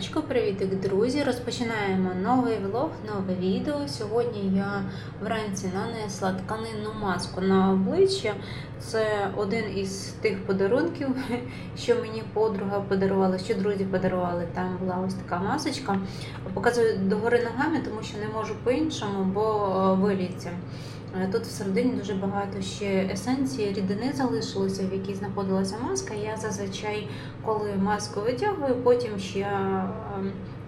Раночку, привітик, друзі! Розпочинаємо новий влог, нове відео. Сьогодні я вранці нанесла тканинну маску на обличчя. Це один із тих подарунків, що мені подруга подарувала, що друзі подарували. Там була ось така масочка. Показую догори ногами, тому що не можу по-іншому, бо е, виліться. Тут всередині дуже багато ще есенції, рідини залишилося, в якій знаходилася маска. Я зазвичай, коли маску витягую, потім ще е,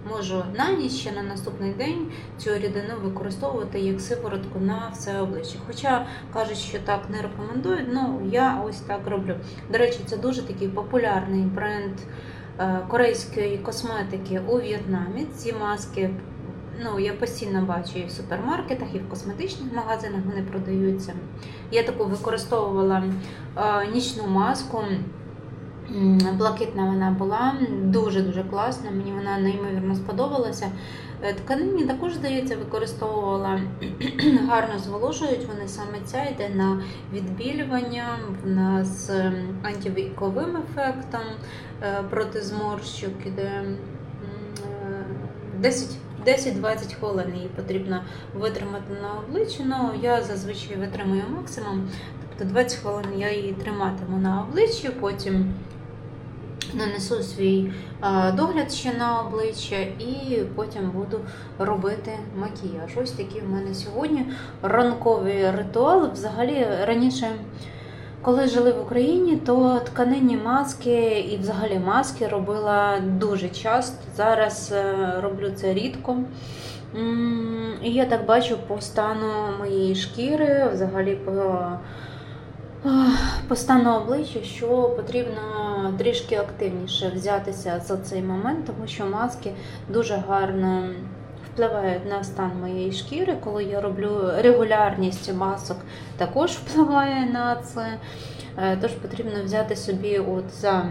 можу на ніч, ще на наступний день цю рідину використовувати як сиворотку на все обличчя. Хоча кажуть, що так не рекомендують, ну я ось так роблю. До речі, це дуже такий популярний бренд е, корейської косметики у В'єтнамі. Ці маски Ну, я постійно бачу і в супермаркетах, і в косметичних магазинах вони продаються. Я таку використовувала е, нічну маску. Блакитна вона була, дуже-дуже класна, мені вона неймовірно сподобалася. Е, Тканині також, здається, використовувала гарно зволожують. Вони саме ця йде на відбілювання, вона з антивіковим ефектом е, проти зморщок іде е, 10 10-20 хвилин її потрібно витримати на обличчі. Ну, я зазвичай витримую максимум. Тобто 20 хвилин я її триматиму на обличчі, потім нанесу свій догляд ще на обличчя і потім буду робити макіяж. Ось такий в мене сьогодні ранковий ритуал. Взагалі раніше. Коли жили в Україні, то тканинні маски і взагалі маски робила дуже часто. Зараз е, роблю це рідко. І я так бачу по стану моєї шкіри, взагалі по, по стану обличчя, що потрібно трішки активніше взятися за цей момент, тому що маски дуже гарно впливають на стан моєї шкіри. Коли я роблю регулярність масок, також впливає на це. Е, Тож потрібно взяти собі от за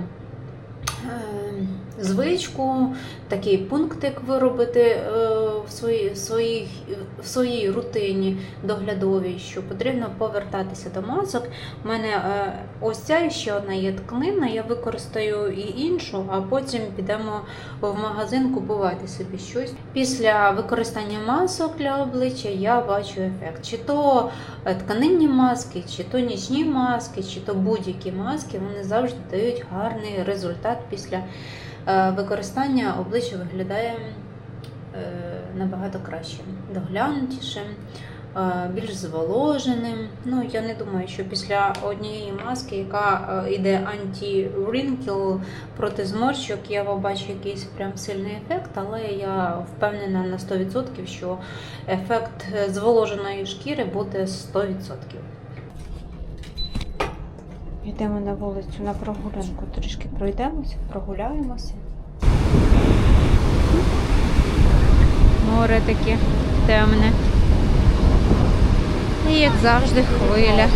е, звичку, такий пунктик виробити е, в своїй, в своїй, в своїй рутині доглядовій, що потрібно повертатися до масок. У мене е, ось ця ще одна є тканина, я використаю і іншу, а потім підемо в магазин купувати собі щось. Після використання масок для обличчя я бачу ефект. Чи то е, тканинні маски, чи то нічні маски, чи то будь-які маски, вони завжди дають гарний результат після використання обличчя виглядає е, набагато краще, доглянутішим, е, більш зволоженим. Ну, я не думаю, що після однієї маски, яка е, йде анті-wrinkle проти зморщок, я побачу якийсь прям сильний ефект, але я впевнена на 100%, що ефект е, зволоженої шкіри буде 100%. Йдемо на вулицю на прогулянку, трішки пройдемося, прогуляємося. Море таке темне. І як завжди хвиля.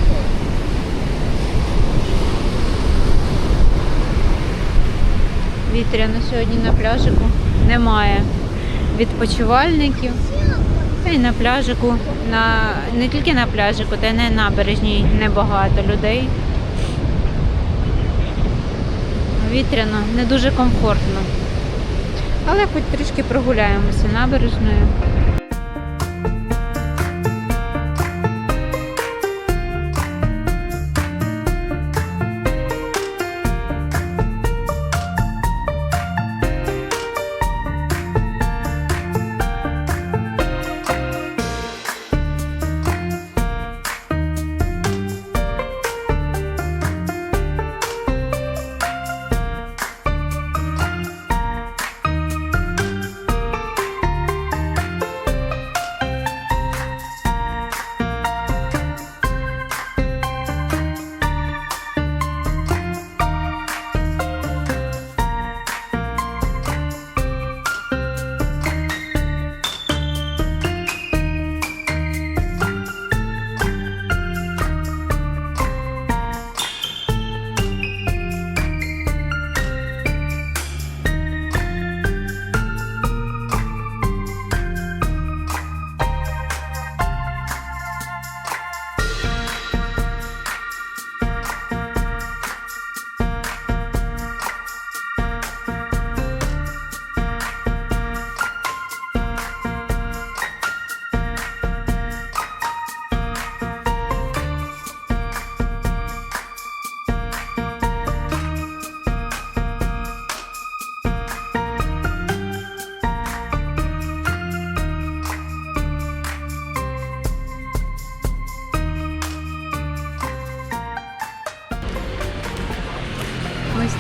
Вітряно сьогодні на пляжику немає відпочивальників. Й на пляжику, на, не тільки на пляжику, та й на набережній небагато людей. Вітряно, не дуже комфортно. Але хоч трішки прогуляємося набережною.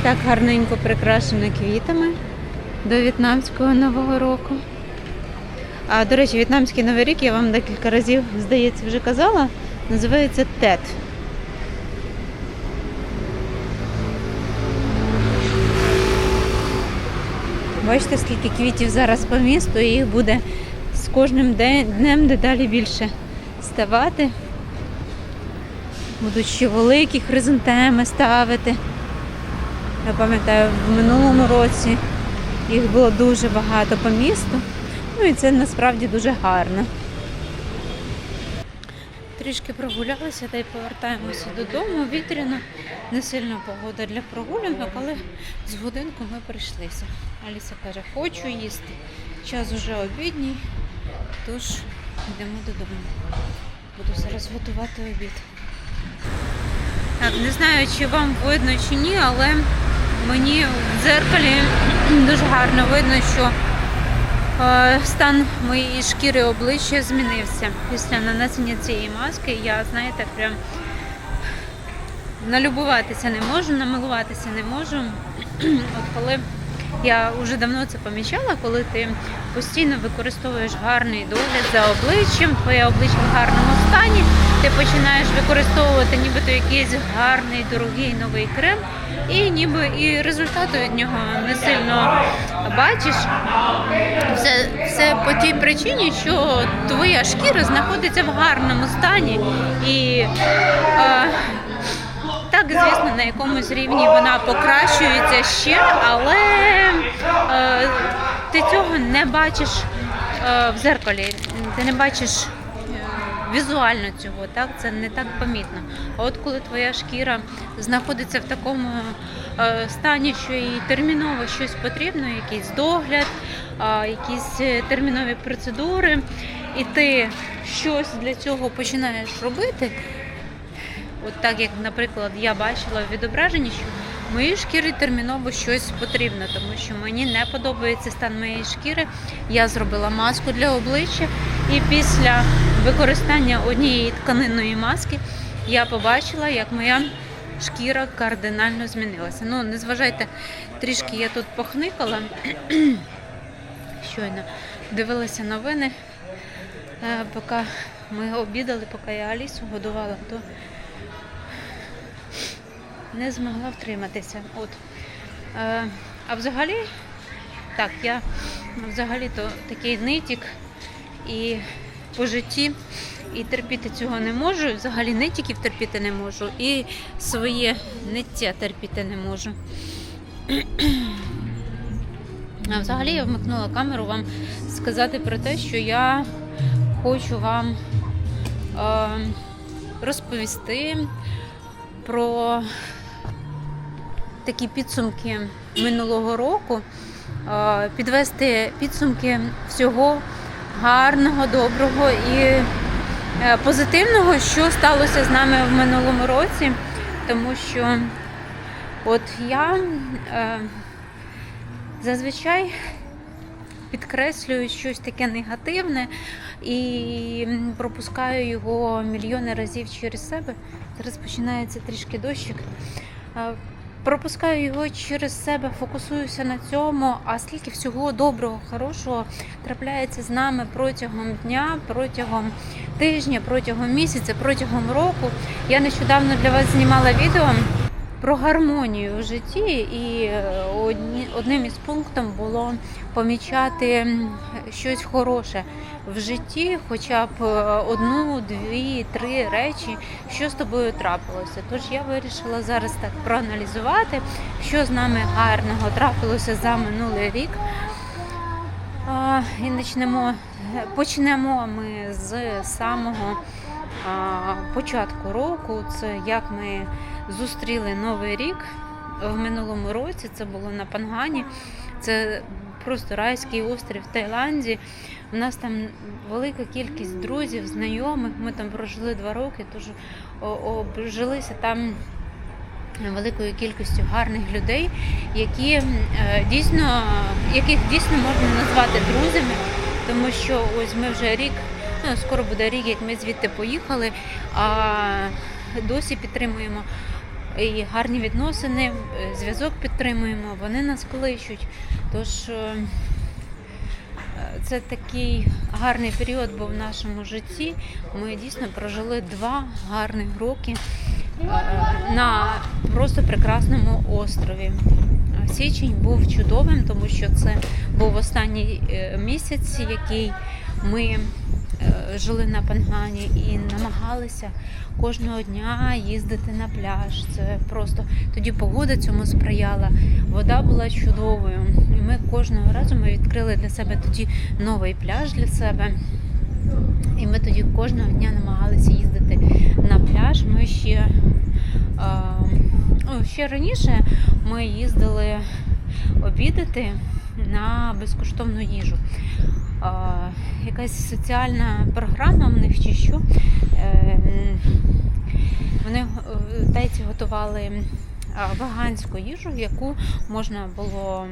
Так гарненько прикрашено квітами до в'єтнамського нового року. А до речі, в'єтнамський новий рік я вам декілька разів, здається, вже казала. Називається Тет. Бачите, скільки квітів зараз по місту, і їх буде з кожним днем дедалі більше ставати. Будуть ще великі хризантеми ставити. Я пам'ятаю, в минулому році їх було дуже багато по місту. Ну і це насправді дуже гарно. Трішки прогулялися та й повертаємося додому. Вітряно, не сильна погода для прогулянок, але з годинку ми прийшлися. Аліса каже, хочу їсти. Час уже обідній, тож йдемо додому. Буду зараз готувати обід. Так, не знаю, чи вам видно чи ні, але мені в дзеркалі дуже гарно видно, що е, стан моєї шкіри обличчя змінився після нанесення цієї маски. Я, знаєте, прям налюбуватися не можу, намилуватися не можу. От коли я вже давно це помічала, коли ти постійно використовуєш гарний догляд за обличчям, твоє обличчя в гарному стані, ти починаєш використовувати нібито якийсь гарний, дорогий новий крем, і ніби і результату від нього не сильно бачиш. Все, все по тій причині, що твоя шкіра знаходиться в гарному стані і. Е, так, звісно, на якомусь рівні вона покращується ще, але е, ти цього не бачиш е, в зеркалі. Ти не бачиш візуально цього, так? Це не так помітно. А от коли твоя шкіра знаходиться в такому е, стані, що їй терміново щось потрібно, якийсь догляд, якісь е, термінові процедури, і ти щось для цього починаєш робити. От так як, наприклад, я бачила в відображенні, що моїй шкірі терміново щось потрібно, тому що мені не подобається стан моєї шкіри. Я зробила маску для обличчя, і після використання однієї тканинної маски я побачила, як моя шкіра кардинально змінилася. Ну, не зважайте, трішки я тут похникала, щойно дивилася новини, е, поки ми обідали, поки я Алісу годувала, то не змогла втриматися. От. Е, а взагалі, так, я взагалі-то такий нитік і по житті і терпіти цього не можу. Взагалі нитіків терпіти не можу, і своє ниття терпіти не можу. А взагалі я вмикнула камеру вам сказати про те, що я хочу вам е, розповісти про такі підсумки минулого року, е, підвести підсумки всього гарного, доброго і е, позитивного, що сталося з нами в минулому році, тому що от я е, зазвичай підкреслюю щось таке негативне і пропускаю його мільйони разів через себе. Зараз починається трішки дощик. Пропускаю його через себе, фокусуюся на цьому. А скільки всього доброго, хорошого трапляється з нами протягом дня, протягом тижня, протягом місяця, протягом року. Я нещодавно для вас знімала відео про гармонію в житті, і е, одним із пунктів було помічати щось хороше в житті, хоча б е, одну, дві, три речі, що з тобою трапилося. Тож я вирішила зараз так проаналізувати, що з нами гарного трапилося за минулий рік. І почнемо, почнемо ми з самого початку року. Це як ми зустріли новий рік в минулому році. Це було на Пангані. Це просто райський острів в Таїланді. У нас там велика кількість друзів, знайомих. Ми там прожили два роки, тож обжилися там великою кількістю гарних людей, які е, дійсно, яких дійсно можна назвати друзями, тому що ось ми вже рік, ну скоро буде рік, як ми звідти поїхали, а досі підтримуємо і гарні відносини, е, зв'язок підтримуємо, вони нас кличуть. Тож е, це такий гарний період був в нашому житті. Ми дійсно прожили два гарних роки е, на просто прекрасному острові. Січень був чудовим, тому що це був останній е, місяць, який ми е, жили на Пангані і намагалися кожного дня їздити на пляж. Це просто тоді погода цьому сприяла, вода була чудовою. І ми кожного разу ми відкрили для себе тоді новий пляж для себе. І ми тоді кожного дня намагалися їздити на пляж. Ми ще, е, ну, ще раніше ми їздили обідати на безкоштовну їжу. Е, якась соціальна програма в них чи що. Е, вони е, тайці готували е, веганську їжу, яку можна було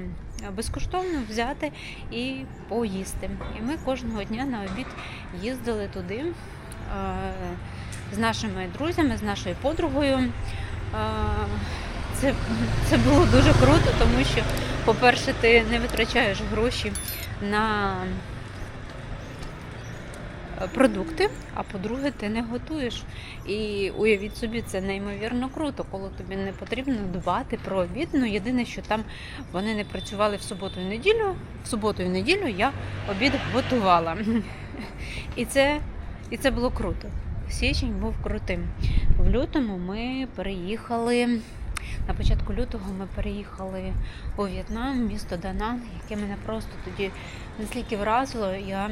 безкоштовно взяти і поїсти. І ми кожного дня на обід їздили туди е, з нашими друзями, з нашою подругою. Е, Це, це було дуже круто, тому що, по-перше, ти не витрачаєш гроші на е, продукти, а по-друге, ти не готуєш. І уявіть собі, це неймовірно круто, коли тобі не потрібно дбати про обід. Ну, єдине, що там вони не працювали в суботу і неділю. В суботу і неділю я обід готувала. І це, і це було круто. Січень був крутим. В лютому ми переїхали. На початку лютого ми переїхали у В'єтнам, місто Данан, яке мене просто тоді настільки вразило. Я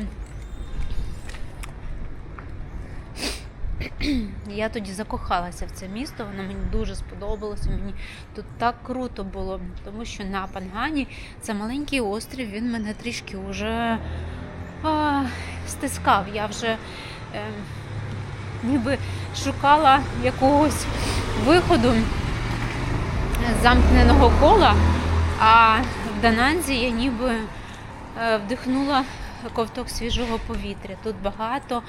Я тоді закохалася в це місто, воно мені дуже сподобалося. Мені тут так круто було, тому що на Пангані це маленький острів, він мене трішки вже а, стискав. Я вже е, ніби шукала якогось виходу з замкненого кола, а в Дананзі я ніби е, вдихнула ковток свіжого повітря. Тут багато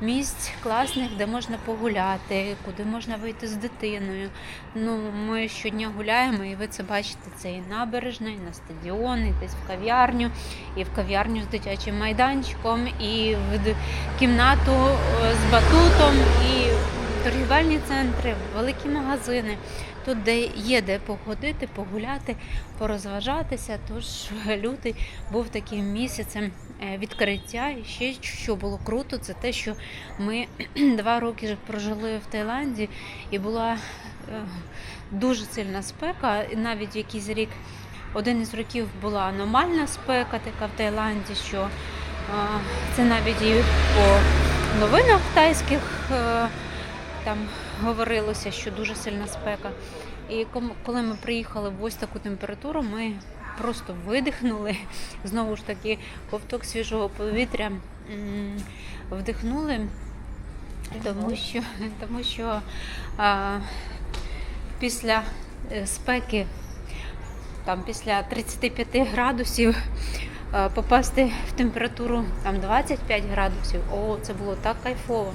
місць класних, де можна погуляти, куди можна вийти з дитиною. Ну, ми щодня гуляємо, і ви це бачите. Це і набережна, і на стадіон, і десь в кав'ярню, і в кав'ярню з дитячим майданчиком, і в кімнату е, з батутом, і торгівельні центри, великі магазини. Тут де є де походити, погуляти, порозважатися. Тож лютий був таким місяцем е, відкриття. І ще що було круто, це те, що ми два роки прожили в Таїланді, і була е, дуже сильна спека. Навіть якийсь рік, один із років була аномальна спека, така в Таїланді, що е, це навіть і по новинах тайських. Там говорилося, що дуже сильна спека. І коли ми приїхали в ось таку температуру, ми просто видихнули. Знову ж таки, ковток свіжого повітря вдихнули, тому що, тому що а, після е, спеки, там після 35 градусів, попасти в температуру там 25 градусів, о, це було так кайфово.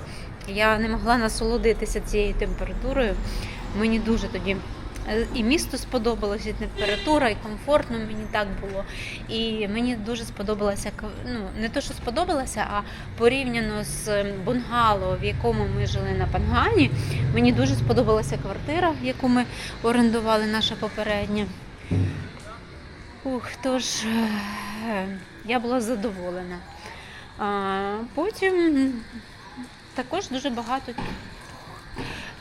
Я не могла насолодитися цією температурою. Мені дуже тоді е, і місто сподобалося, і температура, і комфортно мені так було. І мені дуже сподобалося, кв- ну не то, що сподобалося, а порівняно з бунгало, в якому ми жили на Пангані. Мені дуже сподобалася квартира, яку ми орендували, наша попередня. Ух, тож е, я була задоволена. Потім також дуже багато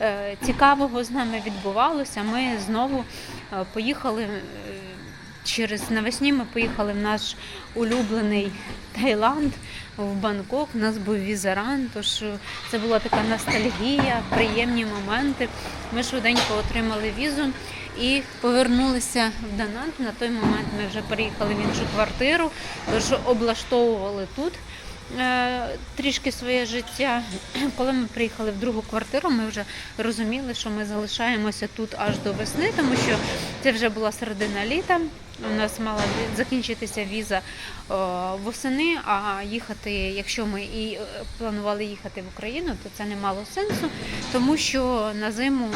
е, цікавого з нами відбувалося. Ми знову е, поїхали е, через навесні. Ми поїхали в наш улюблений Таїланд в Бангкок. У нас був візаран, тож е, це була така ностальгія, приємні моменти. Ми швиденько отримали візу і повернулися в Данант. На той момент ми вже переїхали в іншу квартиру, тож облаштовували тут е, трішки своє життя. Коли ми приїхали в другу квартиру, ми вже розуміли, що ми залишаємося тут аж до весни, тому що це вже була середина літа. У нас мала закінчитися віза восени, а їхати, якщо ми і е, планували їхати в Україну, то це не мало сенсу, тому що на зиму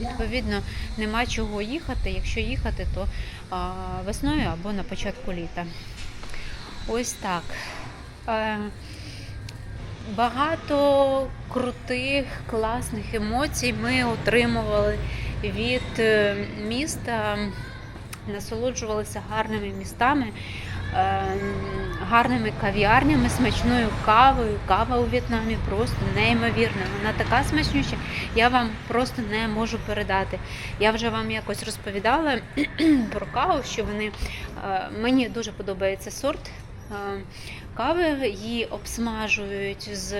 Відповідно, нема чого їхати. Якщо їхати, то весною або на початку літа. Ось так. Е, Багато крутих, класних емоцій ми отримували від е, міста, насолоджувалися гарними містами, гарними кав'ярнями, смачною кавою. Кава у В'єтнамі просто неймовірна. Вона така смачнюща, я вам просто не можу передати. Я вже вам якось розповідала про каву, що вони е, мені дуже подобається сорт е, кави. Її обсмажують з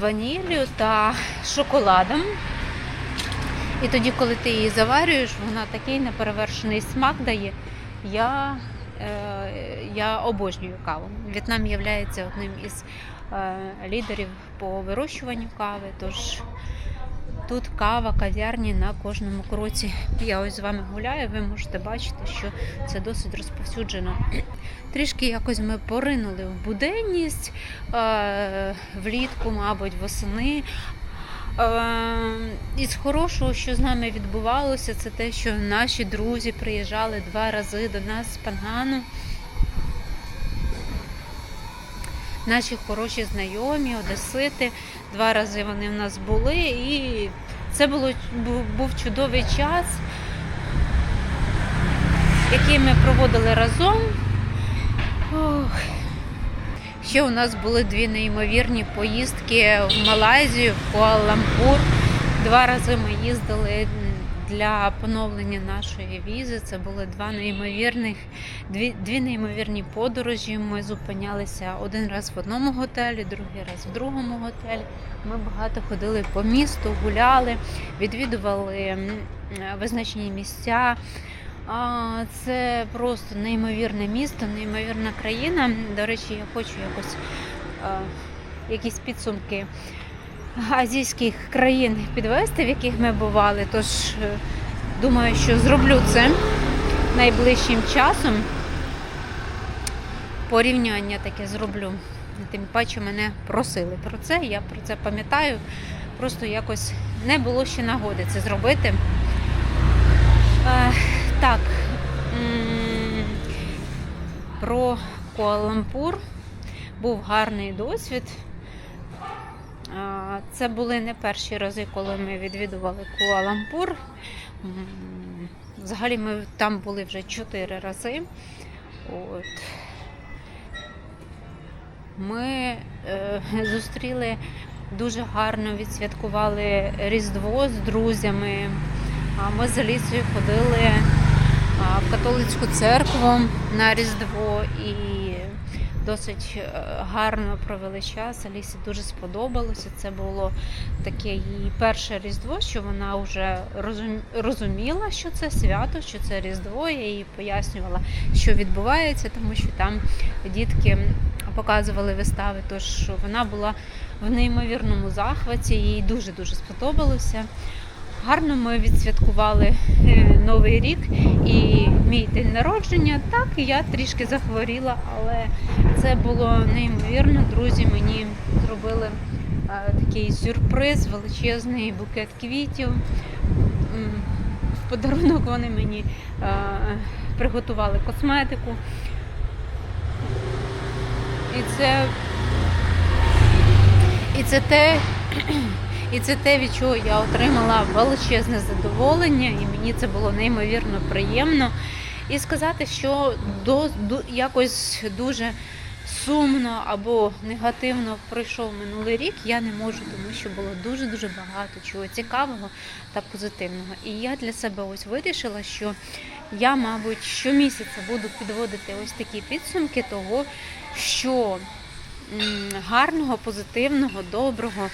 ваніллю та шоколадом. І тоді, коли ти її заварюєш, вона такий неперевершений смак дає. Я, я обожнюю каву. В'єтнам є одним із е, лідерів по вирощуванню кави. Тож тут кава, кав'ярні на кожному кроці. Я ось з вами гуляю, ви можете бачити, що це досить розповсюджено. Трішки якось ми поринули в буденність е, влітку, мабуть, восени. Е, Із хорошого, що з нами відбувалося, це те, що наші друзі приїжджали два рази до нас з Пангану. Наші хороші знайомі, одесити. Два рази вони в нас були, і це було, був, чудовий час, який ми проводили разом. Ох. Ще у нас були дві неймовірні поїздки в Малайзію, в Куала-Лампур. Два рази ми їздили для поновлення нашої візи. Це були два неймовірних, дві, дві неймовірні подорожі. Ми зупинялися один раз в одному готелі, другий раз в другому готелі. Ми багато ходили по місту, гуляли, відвідували визначені місця. Це просто неймовірне місто, неймовірна країна. До речі, я хочу якось якісь підсумки азійських країн підвести, в яких ми бували. Тож е, думаю, що зроблю це найближчим часом. Порівняння таке зроблю. Тим паче мене просили про це. Я про це пам'ятаю. Просто якось не було ще нагоди це зробити. Так, про Куала-Лампур був гарний досвід. Це були не перші рази, коли ми відвідували Куала-Лампур. Взагалі ми там були вже чотири рази. От. Ми е, зустріли дуже гарно відсвяткували Різдво з друзями. А Ми з Алісою ходили в католицьку церкву на Різдво і досить е, гарно провели час. Алісі дуже сподобалося. Це було таке її перше Різдво, що вона вже розуміла, що це свято, що це Різдво. Я їй пояснювала, що відбувається, тому що там дітки показували вистави. Тож вона була в неймовірному захваті, їй дуже-дуже сподобалося. Гарно ми відсвяткували е, Новий рік і мій день народження. Так, я трішки захворіла, але це було неймовірно. Друзі мені зробили е, такий сюрприз, величезний букет квітів. В подарунок вони мені е, приготували косметику. І це, і це те, і це те, від чого я отримала величезне задоволення, і мені це було неймовірно приємно. І сказати, що до, до якось дуже сумно або негативно пройшов минулий рік, я не можу, тому що було дуже дуже багато чого цікавого та позитивного. І я для себе ось вирішила, що я, мабуть, щомісяця буду підводити ось такі підсумки того, що гарного, позитивного, доброго,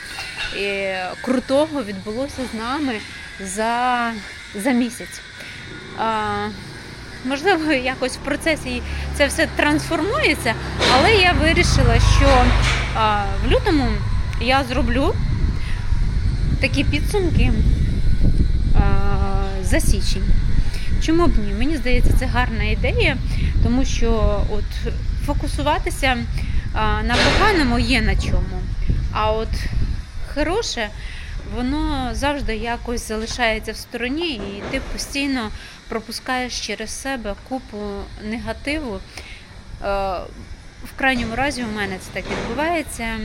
і крутого відбулося з нами за, за місяць. А, можливо, якось в процесі це все трансформується, але я вирішила, що а, в лютому я зроблю такі підсумки а, за січень. Чому б ні? Мені здається, це гарна ідея, тому що от фокусуватися на поганому є на чому. А от хороше воно завжди якось залишається в стороні, і ти постійно пропускаєш через себе купу негативу. Е, В крайньому разі у мене це так відбувається.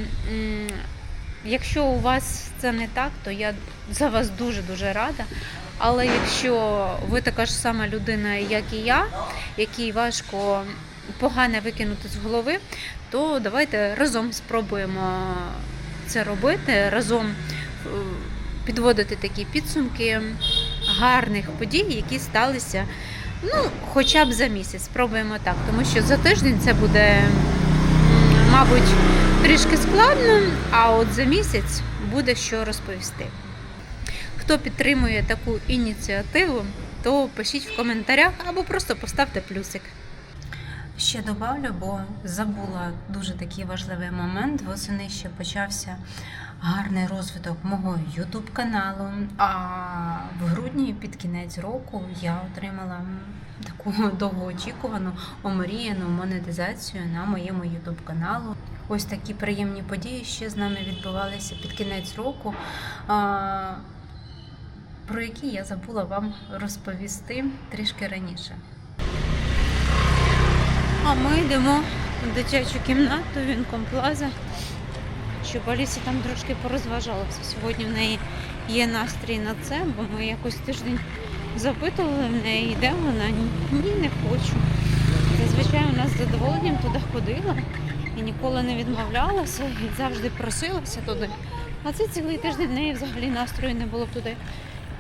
Якщо у вас це не так, то я за вас дуже-дуже рада. Але якщо ви така ж сама людина, як і я, якій важко погане викинути з голови, то давайте разом спробуємо це робити, разом е, підводити такі підсумки гарних подій, які сталися ну, хоча б за місяць. Спробуємо так, тому що за тиждень це буде, мабуть, трішки складно, а от за місяць буде що розповісти. Хто підтримує таку ініціативу, то пишіть в коментарях або просто поставте плюсик. Ще добавлю, бо забула дуже такий важливий момент. Восени ще почався гарний розвиток мого YouTube каналу. А в грудні під кінець року я отримала таку довгоочікувану омріяну монетизацію на моєму YouTube каналу. Ось такі приємні події ще з нами відбувалися під кінець року. Про які я забула вам розповісти трішки раніше. А ми йдемо в дитячу кімнату Вінком Плаза, щоб Алісі там трошки порозважалася. Сьогодні в неї є настрій на це, бо ми якось тиждень запитували в неї, йде вона. Ні, не хочу. Зазвичай у нас з задоволенням туди ходила і ніколи не відмовлялася, і завжди просилася туди. А це цілий тиждень в неї взагалі настрою не було туди.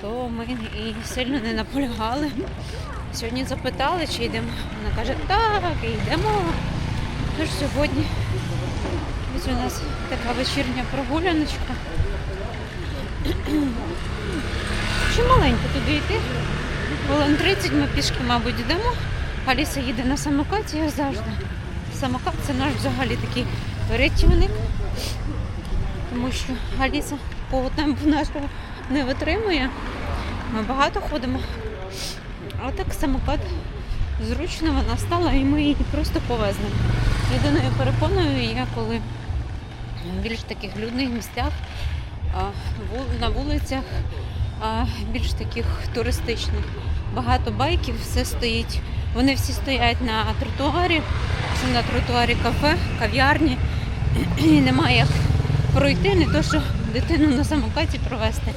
То ми і сильно не наполягали. Сьогодні запитали, чи йдемо. Вона каже, так, йдемо. Тож сьогодні ось у нас така вечірня прогуляночка. Чи маленько туди йти? Хвилин 30 ми пішки, мабуть, йдемо. Аліса їде на самокаті, як завжди. Самокат це наш взагалі такий рятівник. Тому що Аліса по темпу нашого не витримує. Ми багато ходимо. А так самокат зручно вона стала і ми її просто повезли. Єдиною перепоною є, коли в більш таких людних місцях, на вулицях, більш таких туристичних. Багато байків, все стоїть. Вони всі стоять на тротуарі. Це на тротуарі кафе, кав'ярні. І немає як пройти, не то що дитину на самокаті провести.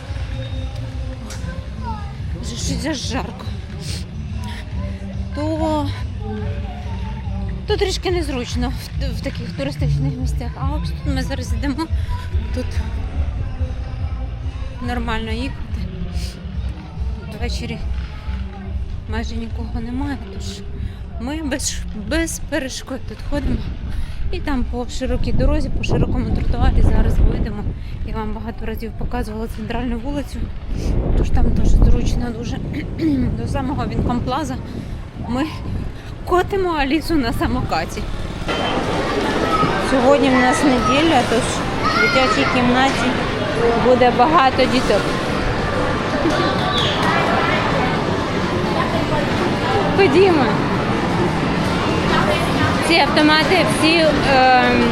Вже щось жарко. То, то трішки незручно в, в таких туристичних місцях. А от тут ми зараз йдемо, тут нормально їхати. Ввечері майже нікого немає, тож ми без, без перешкод тут ходимо. І там по широкій дорозі, по широкому тротуарі зараз вийдемо. Я вам багато разів показувала центральну вулицю, тож там теж зручно дуже. До самого Вінкомплаза ми котимо Алісу на самокаті. Сьогодні в нас неділя, тож в дитячій кімнаті буде багато діток. Ходімо. Ці автомати всі ем,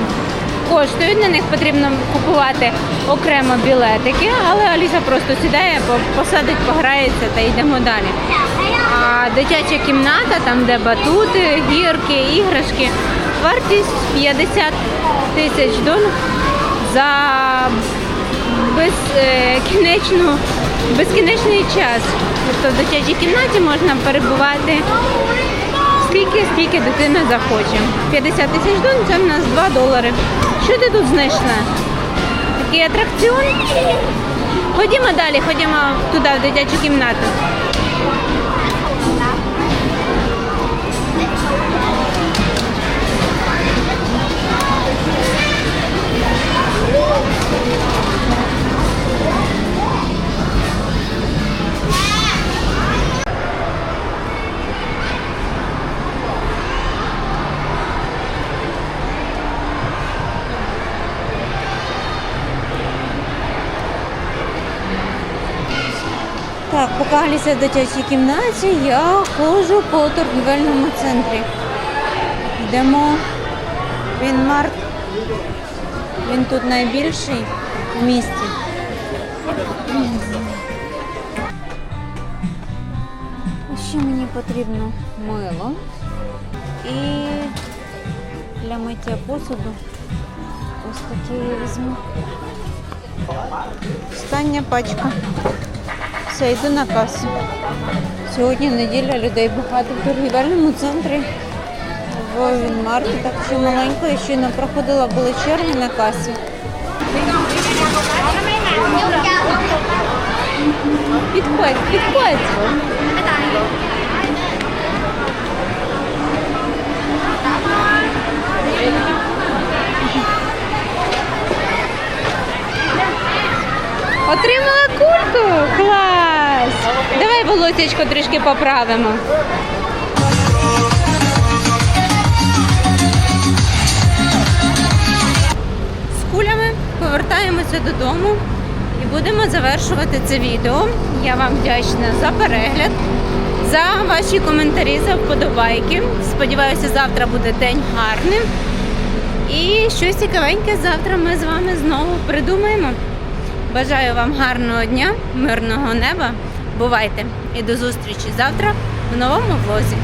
коштують, на них потрібно купувати окремо білетики, але Аліса просто сідає, посадить, пограється та йдемо далі. А дитяча кімната, там де батути, гірки, іграшки, вартість 50 тисяч дон за безкінечну, безкінечний час. Тобто в дитячій кімнаті можна перебувати скільки, скільки дитина захоче. 50 тисяч дон це в нас 2 долари. Що ти тут знайшла? Такий атракціон. Ходімо далі, ходімо туди, в дитячу кімнату. Так, поки Аліса в дитячій кімнаті, я ходжу по торгівельному центрі. Йдемо в Вінмарт. Він тут найбільший в місті. Ще мені потрібно мило і для миття посуду ось такі я візьму. Остання пачка. Все, йду на касу. Сьогодні неділя, людей багато в торгівельному центрі. В Вінмарті так що маленько, я щойно проходила, були черги на касі. Підходь, підходь. Отримала кульку? Клас! Волосечко трішки поправимо. З кулями повертаємося додому і будемо завершувати це відео. Я вам вдячна за перегляд, за ваші коментарі, за вподобайки. Сподіваюся, завтра буде день гарним. І щось цікавеньке завтра ми з вами знову придумаємо. Бажаю вам гарного дня, мирного неба. Бувайте і до зустрічі завтра в новому влозі.